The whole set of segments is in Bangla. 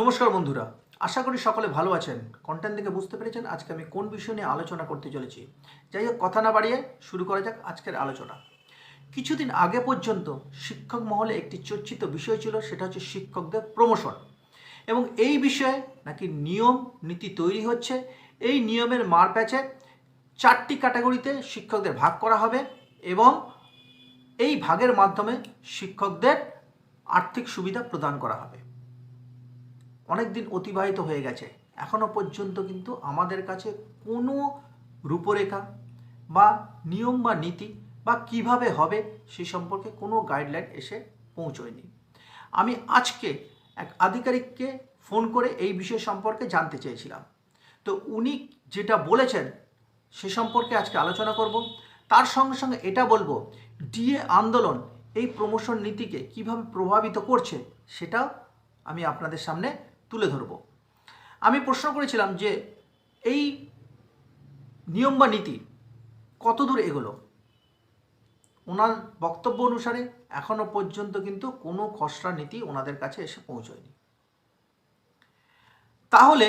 নমস্কার বন্ধুরা, আশা করি সকলে ভালো আছেন। কন্টেন্ট দেখে বুঝতে পেরেছেন আজকে আমি কোন বিষয় নিয়ে আলোচনা করতে চলেছি। যাই হোক, কথা না বাড়িয়ে শুরু করা যাক আজকের আলোচনা। কিছুদিন আগে পর্যন্ত শিক্ষক মহলে একটি চর্চিত বিষয় ছিল, সেটা হচ্ছে শিক্ষকদের প্রমোশন এবং এই বিষয়ে নাকি নিয়ম, নীতি তৈরি হচ্ছে। এই নিয়মের মারপ্যাচে চারটি ক্যাটাগরিতে শিক্ষকদের ভাগ করা হবে এবং এই ভাগের মাধ্যমে শিক্ষকদের আর্থিক সুবিধা প্রদান করা হবে। অনেক দিন অতিবাহিত হয়ে গেছে। এখনও পর্যন্ত কিন্তু আমাদের কাছে কোনো রূপরেখা বা নিয়ম বা নীতি বা কীভাবে হবে সে সম্পর্কে কোনো গাইডলাইন এসে পৌঁছয়নি। আমি আজকে এক আধিকারিককে ফোন করে এই বিষয় সম্পর্কে জানতে চেয়েছিলাম। তো উনি যেটা বলেছেন সে সম্পর্কে আজকে আলোচনা করব। তার সঙ্গে সঙ্গে এটা বলব ডিএ আন্দোলন এই প্রমোশন নীতিকে কীভাবে প্রভাবিত করছে সেটাও আমি আপনাদের সামনে তুলে ধরব। আমি প্রশ্ন করেছিলাম যে এই নিয়ম বা নীতি কত দূর এগোলো? ওনার বক্তব্য অনুসারে এখনও পর্যন্ত কিন্তু কোনো খসড়া নীতি ওনাদের কাছে এসে পৌঁছয়নি। তাহলে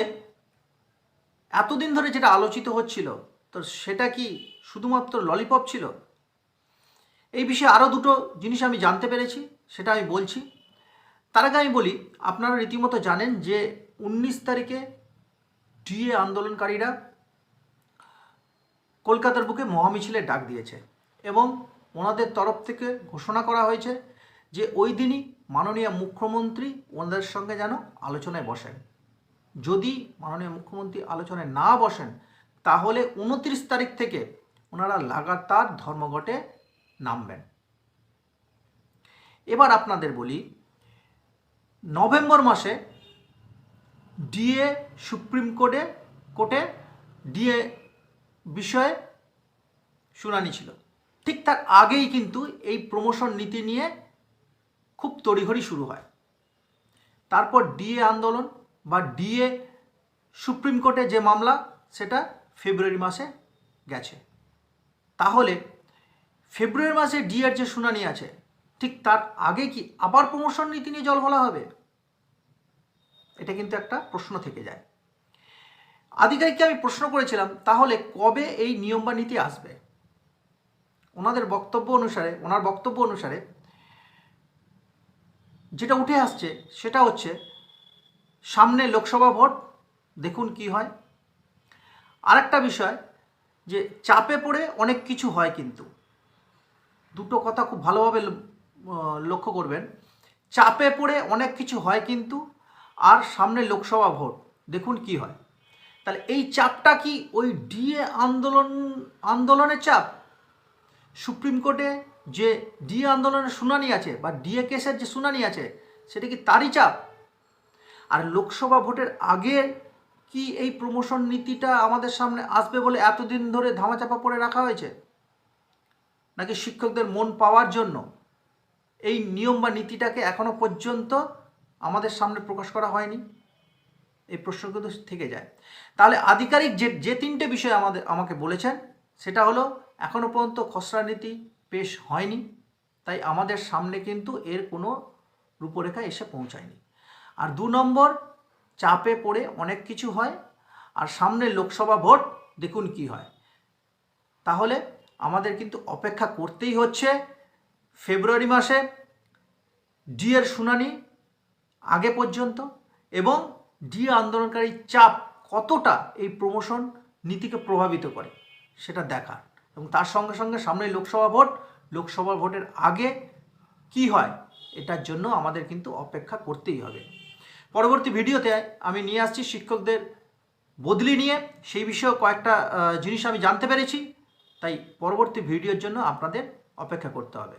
এতদিন ধরে যেটা আলোচিত হচ্ছিল, তো সেটা কি শুধুমাত্র ললিপপ ছিল? এই বিষয়ে আরও দুটো জিনিস আমি জানতে পেরেছি, সেটা আমি বলছি। তার আগে আমি বলি, আপনারা রীতিমতো জানেন যে উনিশ তারিখে ডিএ আন্দোলনকারীরা কলকাতার বুকে মহামিছিলের ডাক দিয়েছে এবং ওনাদের তরফ থেকে ঘোষণা করা হয়েছে যে ওই দিনই মাননীয় মুখ্যমন্ত্রী ওনাদের সঙ্গে যেন আলোচনায় বসেন। যদি মাননীয় মুখ্যমন্ত্রী আলোচনায় না বসেন, তাহলে উনত্রিশ তারিখ থেকে ওনারা লাগাতার ধর্মঘটে নামবেন। এবার আপনাদের বলি নভেম্বর মাসে ডিএ, সুপ্রিম কোর্টে কোর্টে ডিএ বিষয়ে শুনানি ছিল। ঠিক তার আগেই কিন্তু এই প্রমোশন নীতি নিয়ে খুব তড়িঘড়ি শুরু হয়। তারপর ডিএ আন্দোলন বা ডিএ সুপ্রিম কোর্টে যে মামলা, সেটা ফেব্রুয়ারি মাসে গেছে। তাহলে ফেব্রুয়ারি মাসে ডিএর যে শুনানি আছে ঠিক তার আগে কি আবার প্রমোশন নীতি নিয়ে জল বলা হবে? এটা কিন্তু একটা প্রশ্ন থেকে যায়। আধিকারিককে আমি প্রশ্ন করেছিলাম, তাহলে কবে এই নিয়ম বা নীতি আসবে? ওনাদের বক্তব্য অনুসারে, ওনার বক্তব্য অনুসারে যেটা উঠে আসছে সেটা হচ্ছে, সামনে লোকসভা ভোট, দেখুন কি হয়। আরেকটা বিষয় যে চাপে পড়ে অনেক কিছু হয় কিন্তু। দুটো কথা খুব ভালোভাবে লক্ষ্য করবেন, চাপে পড়ে অনেক কিছু হয় কিন্তু, আর সামনে লোকসভা ভোট, দেখুন কি হয়। তাহলে এই চাপটা কি ওই ডিএ আন্দোলন আন্দোলনের চাপ? সুপ্রিম কোর্টে যে ডিএ আন্দোলনের শুনানি আছে, বা ডিএ কেসের যে শুনানি আছে, সেটা কি তারই চাপ? আর লোকসভা ভোটের আগে কি এই প্রমোশন নীতিটা আমাদের সামনে আসবে বলে এতদিন ধরে ধামাচাপা পড়ে রাখা হয়েছে? নাকি শিক্ষকদের মন পাওয়ার জন্য? এই নিয়ম বা নীতিটাকে এখনও পর্যন্ত আমাদের সামনে প্রকাশ করা হয়নি। এই প্রশ্ন কিন্তু থেকে যায়। তাহলে আধিকারিক যে যে তিনটে বিষয় আমাদের, আমাকে বলেছেন, সেটা হলো এখনও পর্যন্ত খসড়া নীতি পেশ হয়নি, তাই আমাদের সামনে কিন্তু এর কোনো রূপরেখা এসে পৌঁছায়নি। আর দু নম্বর, চাপে পড়ে অনেক কিছু হয়, আর সামনে লোকসভা ভোট, দেখুন কি হয়। তাহলে আমাদের কিন্তু অপেক্ষা করতেই হচ্ছে ফেব্রুয়ারি মাসে ডিএর শুনানি আগে পর্যন্ত এবং ডিএ আন্দোলনকারী চাপ কতটা এই প্রমোশন নীতিকে প্রভাবিত করে সেটা দেখার। এবং তার সঙ্গে সঙ্গে সামনে লোকসভা ভোট, লোকসভা ভোটের আগে কি হয় এটার জন্য আমাদের কিন্তু অপেক্ষা করতেই হবে। পরবর্তী ভিডিওতে আমি নিয়ে আসছি শিক্ষকদের বদলি নিয়ে। সেই বিষয়েও কয়েকটা জিনিস আমি জানতে পেরেছি। তাই পরবর্তী ভিডিওর জন্য আপনাদের অপেক্ষা করতে হবে।